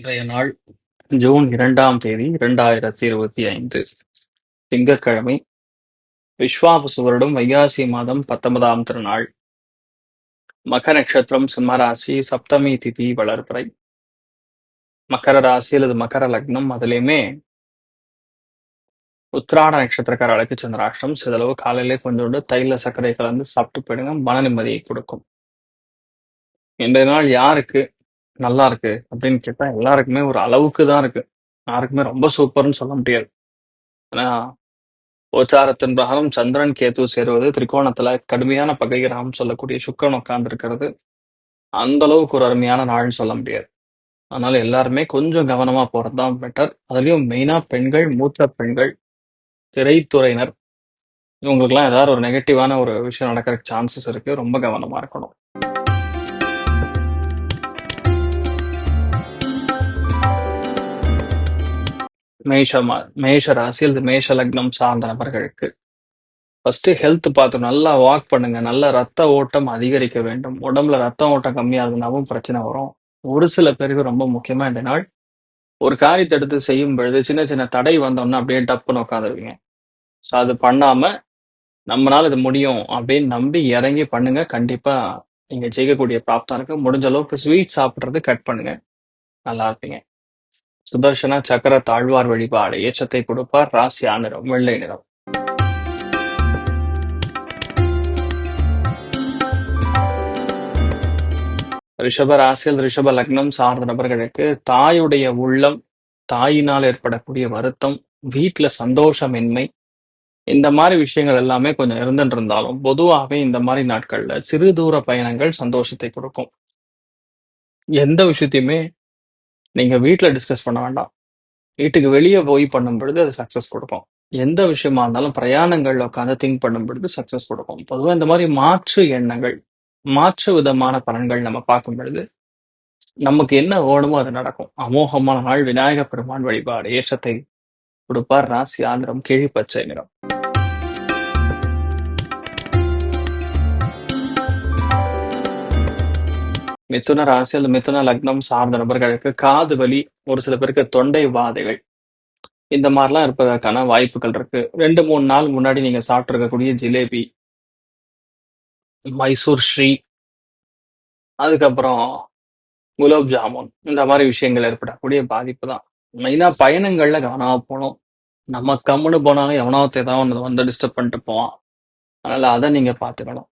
இன்றைய நாள் ஜூன் இரண்டாம் தேதி இரண்டாயிரத்தி இருபத்தி ஐந்து. திங்கட்கிழமை விஸ்வாபசு வருடம் வைகாசி மாதம் பத்தொன்பதாம் திருநாள். மக நட்சத்திரம் சிம்மராசி சப்தமி திதி வளர்பிறை. மகர ராசி அல்லது மகர லக்னம் அதுலேயுமே உத்திராட நட்சத்திரக்காரர்களுக்கு சந்திராஷ்டம். சிதளவு காலையிலே கொஞ்சோண்டு தைல சர்க்கரை கலந்து சாப்பிட்டு போயிடுங்க மன நிம்மதியை கொடுக்கும். இன்றைய நாள் யாருக்கு? நல்லா இருக்கு அப்படின்னு கேட்டா எல்லாருக்குமே ஒரு அளவுக்கு தான் இருக்கு. யாருக்குமே ரொம்ப சூப்பர்னு சொல்ல முடியாது. ஏன்னா கோச்சாரத்தின் பிரகாரம் சந்திரன் கேது சேருவது திரிகோணத்துல கடுமையான பகை கிரகம் சொல்லக்கூடிய சுக்கரன் உட்கார்ந்துருக்கிறது அந்த அளவுக்கு ஒரு அருமையான நாள்னு சொல்ல முடியாது. அதனால எல்லாருமே கொஞ்சம் கவனமா போறது தான் பெட்டர் அதுலயும் மெயினா பெண்கள் மூத்த பெண்கள் திரைத்துறையினர் இவங்களுக்குலாம் ஏதாவது ஒரு நெகட்டிவான ஒரு விஷயம் நடக்கிற சான்சஸ் இருக்கு. ரொம்ப கவனமா இருக்கணும். மேஷமா மேஷ ராசி அல்லது மேஷ லக்னம் சார்ந்த நபர்களுக்கு. ஃபர்ஸ்ட் ஹெல்த் பார்த்து நல்லா வாக் பண்ணுங்க. நல்லா ரத்த ஓட்டம் அதிகரிக்க வேண்டும். உடம்புல ரத்த ஓட்டம் கம்மியாகுதுனாவும் பிரச்சனை வரும். ஒரு சில பேருக்கு ரொம்ப முக்கியமா இந்த நாள் ஒரு காரியத்தை எடுத்து செய்யும் பொழுது சின்ன சின்ன தடை வந்தோம்னா அப்படியே டப்புன்னு உட்காந்துருவீங்க. ஸோ அது பண்ணாம நம்மளால இது முடியும் அப்படின்னு நம்பி இறங்கி பண்ணுங்க. கண்டிப்பா நீங்க ஜெயிக்கக்கூடிய பிராப்தம் இருக்கு. முடிஞ்ச அளவுக்கு ஸ்வீட் சாப்பிட்றது கட் பண்ணுங்க. நல்லா இருப்பீங்க. சுதர்சன சக்கர தாழ்வார் வழிபாடு ஏற்றத்தை கொடுப்பார் ராசியா நிறம் வெள்ளை நிறம். ரிஷப ராசியில் ரிஷப லக்னம் சார்ந்த நபர்களுக்கு தாயுடைய உள்ளம் தாயினால் ஏற்படக்கூடிய வருத்தம் வீட்டுல சந்தோஷமின்மை இந்த மாதிரி விஷயங்கள் எல்லாமே கொஞ்சம் இருந்துட்டு இருந்தாலும் பொதுவாகவே இந்த மாதிரி நாட்கள்ல சிறு தூர பயணங்கள் சந்தோஷத்தை கொடுக்கும். எந்த விஷயத்தையுமே நீங்க வீட்டில் டிஸ்கஸ் பண்ண வேண்டாம். வீட்டுக்கு வெளியே போய் பண்ணும் பொழுது அது சக்சஸ் கொடுக்கும். எந்த விஷயமா இருந்தாலும் பிரயாணங்கள்ல உட்காந்து திங்க் பண்ணும் பொழுது சக்சஸ் கொடுக்கும். பொதுவாக இந்த மாதிரி மாற்று எண்ணங்கள் மாற்று விதமான பலன்கள் நம்ம பார்க்கும் பொழுது நமக்கு என்ன வேணுமோ அது நடக்கும். அமோகமான நாள் விநாயக பெருமான் வழிபாடு ஏற்றத்தை கொடுப்பார் ராசி ஆந்திரம் கிழி பச்சை நிறம். மிதுன ராசி அல்லது மிதுன லக்னம் சார்ந்த நபர்களுக்கு காது வலி ஒரு சில பேருக்கு தொண்டை வாதைகள். இந்த மாதிரிலாம் இருப்பதற்கான வாய்ப்புகள் இருக்கு. ரெண்டு மூணு நாள் முன்னாடி நீங்க சாப்பிட்ருக்கக்கூடிய ஜிலேபி மைசூர் ஸ்ரீ அதுக்கப்புறம் குலோப் ஜாமுன் இந்த மாதிரி விஷயங்கள் ஏற்படக்கூடிய பாதிப்பு தான். மெயினா பயணங்கள்ல கவனமா போகணும். நம்ம கம்முன்னு போனாலும் எவனாவது ஏதாவது ஒன்று வந்து டிஸ்டர்ப் பண்ணிட்டு போவான். அதனால அதை நீங்க பார்த்துக்கணும்.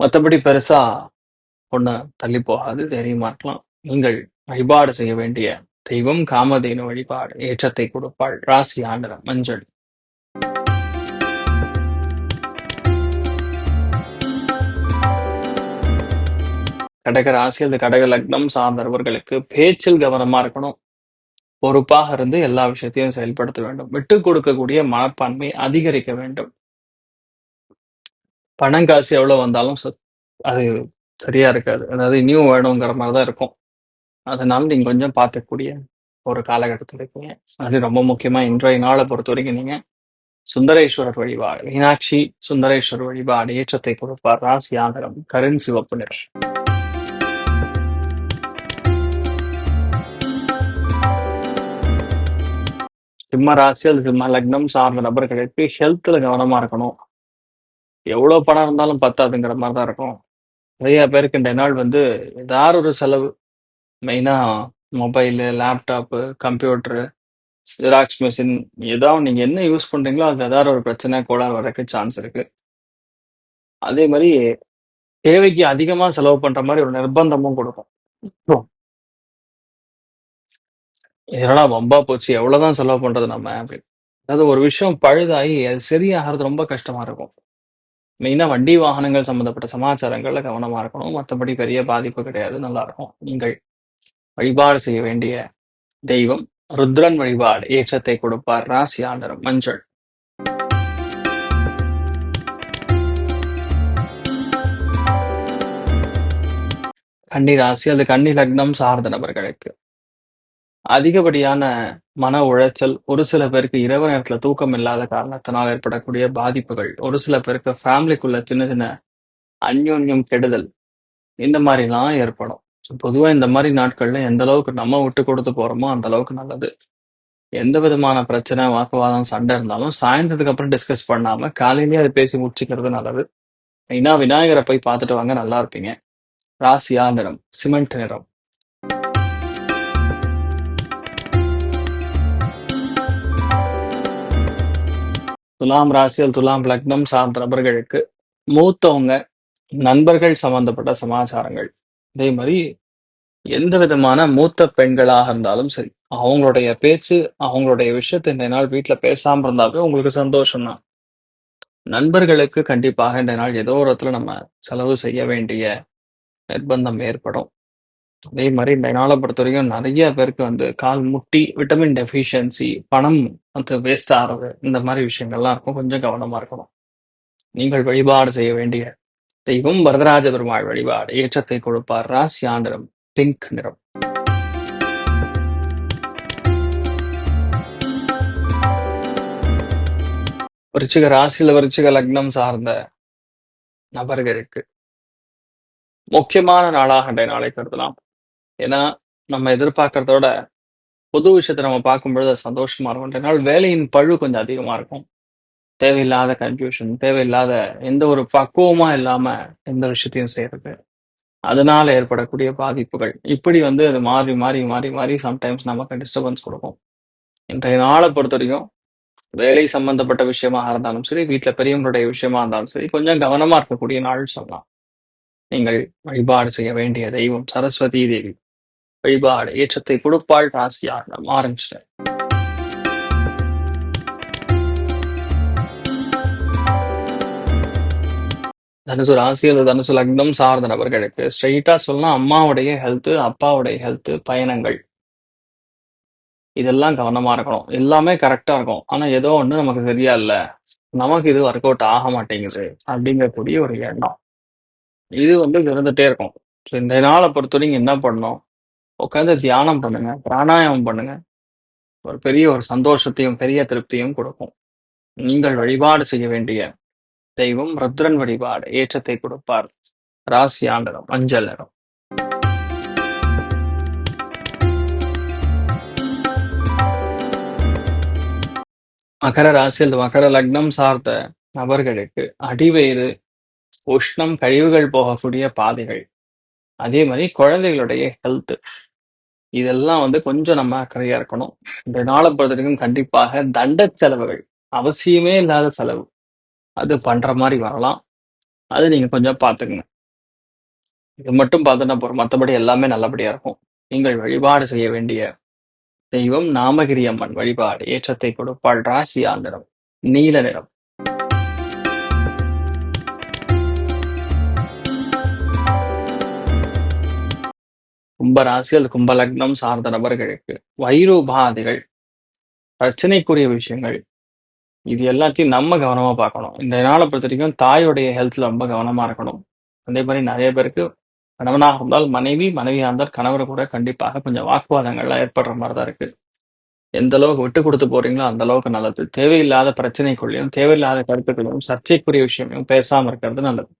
மற்றபடி பெருசா ஒண்ணு தள்ளி போகாது தைரியமா இருக்கலாம் நீங்கள் வழிபாடு செய்ய வேண்டிய தெய்வம் காமதேனு வழிபாடு ஏற்றத்தை கொடுப்பாள். ராசி ஆண்டரம் மஞ்சள். கடக ராசி அந்த கடக லக்னம் சார்ந்தவர்களுக்கு பேச்சில் கவனமா இருக்கணும். பொறுப்பாக இருந்து எல்லா விஷயத்தையும் செயல்படுத்த வேண்டும். விட்டு கொடுக்கக்கூடிய மனப்பான்மை அதிகரிக்க வேண்டும். பணம் காசு எவ்வளவு வந்தாலும் அது சரியா இருக்காது. அதாவது இனியும் வேணுங்கிற மாதிரி தான் இருக்கும். அதனால நீங்க கொஞ்சம் பார்த்துக்கூடிய ஒரு காலகட்டத்தில் இருக்கீங்க. அது ரொம்ப முக்கியமா இன்றைய நாளை பொறுத்த வரைக்கும் நீங்க சுந்தரேஸ்வரர் வழிபாடு மீனாட்சி சுந்தரேஸ்வரர் வழிபாடு ஏற்றத்தை கொடுப்பார். ராசி ஆந்திரம், கருண் சிவப்பு நிறம். சிம்ம ராசி அல்லது சிம்ம லக்னம் சார்ந்த நபர்களுக்கு ஹெல்த்ல கவனமா இருக்கணும். எவ்வளவு பணம் இருந்தாலும் பத்தாதுங்கிற மாதிரி தான் இருக்கும். நிறைய பேருக்கு இந்த நாள் வந்து ஏதாவது ஒரு செலவு. மெயினா mobile laptop computer xerox machine ஏதாவது நீங்க என்ன யூஸ் பண்றீங்களோ அது ஏதாவது ஒரு பிரச்சனை கோளாறு வரக்கு சான்ஸ் இருக்கு. அதே மாதிரி தேவைக்கு அதிகமா செலவு பண்ற மாதிரி ஒரு நிர்பந்தமும் கொடுக்கும். என்னடா வம்பா போச்சு எவ்வளவுதான் செலவு பண்றது நம்ம அப்படின்னு. அதாவது ஒரு விஷயம் பழுதாகி அது சரியாகிறது ரொம்ப கஷ்டமா இருக்கும். மெயினாக வண்டி வாகனங்கள் சம்பந்தப்பட்ட சமாச்சாரங்கள்ல கவனமா இருக்கணும். மற்றபடி பெரிய பாதிப்பு கிடையாது. நல்லா இருக்கும். நீங்கள் வழிபாடு செய்ய வேண்டிய தெய்வம் ருத்ரன் வழிபாடு. ஏற்றத்தை கொடுப்பார் ராசி ஆண்டரம் மஞ்சள். கன்னி ராசி அது கன்னி லக்னம் சார்ந்த நபர்களுக்கு அதிகப்படியான மன உளைச்சல் ஒரு சில பேருக்கு இரவு நேரத்துல தூக்கம் இல்லாத காரணத்தினால் ஏற்படக்கூடிய பாதிப்புகள் ஒரு சில பேருக்கு ஃபேமிலிக்குள்ள சின்ன சின்ன அந்யோன்யம் கெடுதல் இந்த மாதிரிலாம் ஏற்படும். பொதுவா இந்த மாதிரி நாட்கள்ல எந்த அளவுக்கு நம்ம விட்டு கொடுத்து போறோமோ அந்த அளவுக்கு நல்லது. எந்த விதமான பிரச்சனை வாக்குவாதம் சண்டை இருந்தாலும் சாயந்தரத்துக்கு அப்புறம் டிஸ்கஸ் பண்ணாம காலையிலேயே அதை பேசி முடிச்சுக்கிறது நல்லது. மெயினா விநாயகரை போய் பார்த்துட்டு வாங்க நல்லா இருப்பீங்க. ராசியா நிறம் சிமெண்ட் நிறம். துலாம் ராசியில் துலாம் லக்னம் சார்ந்த நபர்களுக்கு மூத்தவங்க நண்பர்கள் சம்பந்தப்பட்ட சமாச்சாரங்கள். இதே மாதிரி எந்த விதமான மூத்த பெண்களாக இருந்தாலும் சரி அவங்களுடைய பேச்சு அவங்களுடைய விஷயத்தை இந்த நாள் வீட்டில் பேசாம இருந்தாவே உங்களுக்கு சந்தோஷம் தான் நண்பர்களுக்கு கண்டிப்பாக இந்த நாள் ஏதோ ஒரு இடத்துல நம்ம செலவு செய்ய வேண்டிய நிர்பந்தம் ஏற்படும். அதே மாதிரி இந்த நாளை பொறுத்த வரைக்கும் நிறைய பேருக்கு வந்து கால் முட்டி விட்டமின் டெஃபிஷியன்சி பணம் வந்து வேஸ்ட் ஆகிறது இந்த மாதிரி விஷயங்கள்லாம் இருக்கும். கொஞ்சம் கவனமா இருக்கணும். நீங்கள் வழிபாடு செய்ய வேண்டிய தெய்வம் வரதராஜ பெருமாள் வழிபாடு. ஏற்றத்தை கொடுப்பார் ராசி ஆண்டரம் பிங்க் நிறம். விருச்சிக ராசியில விருச்சிக லக்னம் சார்ந்த நபர்களுக்கு முக்கியமான நாளாக இன்றைய நாளை கருதலாம். ஏன்னா நம்ம எதிர்பார்க்கறதோட புது விஷயத்தை நம்ம பார்க்கும்பொழுது அது சந்தோஷமா இருக்கும். ரெண்டு நாள் வேலையின் பழு கொஞ்சம் அதிகமா இருக்கும். தேவையில்லாத கன்ஃபியூஷன் தேவையில்லாத எந்த ஒரு பக்குவமா இல்லாம எந்த விஷயத்தையும் செய்யறது. அதனால ஏற்படக்கூடிய பாதிப்புகள். இப்படி வந்து அது மாறி மாறி மாறி மாறி சம்டைம்ஸ் நமக்கு டிஸ்டர்பன்ஸ் கொடுக்கும். இன்றைய நாளை பொறுத்த வரைக்கும் வேலை சம்பந்தப்பட்ட விஷயமாக இருந்தாலும் சரி வீட்டில் பெரியவங்களுடைய விஷயமா இருந்தாலும் சரி கொஞ்சம் கவனமா இருக்கக்கூடிய நாள் சொல்லலாம். நீங்கள் வழிபாடு செய்ய வேண்டிய தெய்வம் சரஸ்வதி தேவி. வழிபாடு ஏற்றத்தை கொடுப்பாள் ராசியாக ஆரம்பிச்சிட்டேன் தனுசு ராசி அல்லது தனுசு லக்னம் சார்ந்த நபர்களுக்கு ஸ்ட்ரெயிட்டா சொல்லலாம் அம்மாவுடைய ஹெல்த் அப்பாவுடைய ஹெல்த் பயணங்கள். இதெல்லாம் கவனமா இருக்கணும். எல்லாமே கரெக்டா இருக்கும். ஆனா ஏதோ ஒண்ணு நமக்கு சரியா இல்ல. நமக்கு இது ஒர்க் அவுட் ஆக மாட்டேங்குது அப்படிங்கக்கூடிய ஒரு எண்ணம். இது வந்து இருந்துட்டே இருக்கும். ஸோ இந்த நாளை பொறுத்தவரைக்கும் என்ன பண்ணணும்? உட்காந்து தியானம் பண்ணுங்க பிராணாயாமம் பண்ணுங்க. ஒரு பெரிய ஒரு சந்தோஷத்தையும் பெரிய திருப்தியும் கொடுக்கும். நீங்கள் வழிபாடு செய்ய வேண்டிய தெய்வம் ருத்ரன் வழிபாடு ஏற்றத்தை கொடுப்பார். ராசி ஆண்டரம் மஞ்சள் நிறம். மகர ராசியில் மகர லக்னம் சார்ந்த நபர்களுக்கு அடிவயிறு உஷ்ணம் கழிவுகள் போகக்கூடிய பாதைகள். அதே மாதிரி குழந்தைகளுடைய ஹெல்த் இதெல்லாம் வந்து கொஞ்சம் நம்ம அக்கறையா இருக்கணும். இந்த நாளை பொறுத்த வரைக்கும் கண்டிப்பாக தண்ட செலவுகள் அவசியமே இல்லாத செலவு. அது பண்ற மாதிரி வரலாம். அது நீங்க கொஞ்சம் பார்த்துக்குங்க. இது மட்டும் பார்த்துட்டா போறோம் மற்றபடி எல்லாமே நல்லபடியா இருக்கும். நீங்கள் வழிபாடு செய்ய வேண்டிய தெய்வம் நாமகிரி அம்மன். வழிபாடு ஏற்றத்தை கொடுப்பாள் ராசி ஆந்திரம். நீல நிறம். கும்பராசி அல்லது கும்பலக்னம் சார்ந்த நபர்களுக்கு வயிறு உபாதைகள் பிரச்சனைக்குரிய விஷயங்கள் இது எல்லாத்தையும் நம்ம கவனமா பார்க்கணும். இந்த நாளை பொறுத்த வரைக்கும் தாயோடைய ஹெல்த்தில் ரொம்ப கவனமா இருக்கணும். அதே மாதிரி நிறைய பேருக்கு கணவனாக இருந்தால் மனைவி மனைவியாக இருந்தால் கணவர் கூட கண்டிப்பாக கொஞ்சம் வாக்குவாதங்கள்லாம் ஏற்படுற மாதிரி தான் இருக்கு. எந்த அளவுக்கு விட்டு கொடுத்து போறீங்களோ அந்த அளவுக்கு நல்லது. தேவையில்லாத பிரச்சனைக்குள்ளேயும் தேவையில்லாத கருத்துக்களையும் சர்ச்சைக்குரிய விஷயமையும் பேசாம இருக்கிறது நல்லது.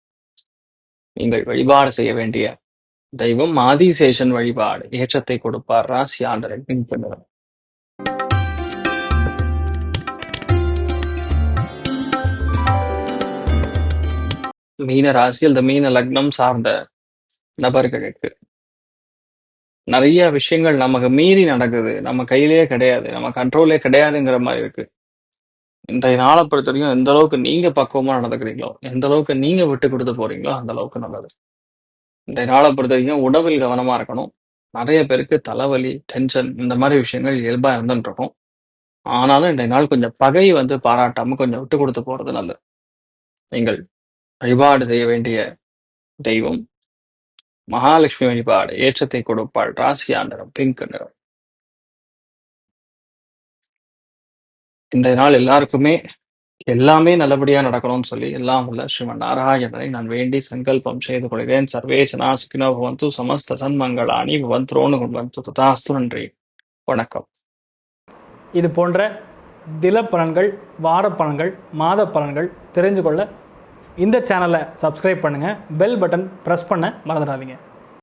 நீங்கள் வழிபாடு செய்ய வேண்டிய தெய்வம் ஆதிசேஷன் வழிபாடு. ஏற்றத்தை கொடுப்பார் ராசி ஆண்டரை பின்பற்றுவர். மீன ராசி அந்த மீன லக்னம் சார்ந்த நபர்களுக்கு நிறைய விஷயங்கள் நமக்கு மீறி நடக்குது. நம்ம கையிலேயே கிடையாது. நம்ம கண்ட்ரோலே கிடையாதுங்கிற மாதிரி இருக்கு. இன்றைய நாளை பொறுத்த வரைக்கும் எந்த அளவுக்கு நீங்க பக்குவமா நடந்துக்கிறீங்களோ எந்த அளவுக்கு நீங்க விட்டு கொடுத்து போறீங்களோ அந்த அளவுக்கு நல்லது. இந்த நாளை பொறுத்த வரைக்கும் உணவில் கவனமா இருக்கணும். நிறைய பேருக்கு தலைவலி டென்ஷன் இந்த மாதிரி விஷயங்கள் இயல்பா இருந்துட்டு இருக்கும். ஆனாலும் இன்றைய நாள் கொஞ்சம் பகை வந்து பாராட்டாம கொஞ்சம் விட்டு கொடுத்து போறது நல்லது. நீங்கள் வழிபாடு செய்ய வேண்டிய தெய்வம் மகாலட்சுமி வழிபாடு ஏற்றத்தை கொடுப்பாள் ராசியா நிறம் பிங்க் நிறம். இன்றைய நாள் எல்லாருக்குமே எல்லாமே நல்லபடியா நடக்கணும்னு சொல்லி எல்லாம் உள்ள ஸ்ரீமன் நாராயணனை நான் வேண்டி சங்கல்பம் செய்து கொள்கிறேன். சர்வேசனா சுகினோ பவந்து சமஸ்த சன்மங்களானி பவந்த்ரோனு கொண்டு ததாஸ்து நன்றி. வணக்கம். இது போன்ற தில பலன்கள் வார பலன்கள் மாத பலன்கள் தெரிஞ்சு கொள்ள இந்த சேனலை சப்ஸ்கிரைப் பண்ணுங்கள் பெல் பட்டன் ப்ரெஸ் பண்ண மறந்துடாதீங்க.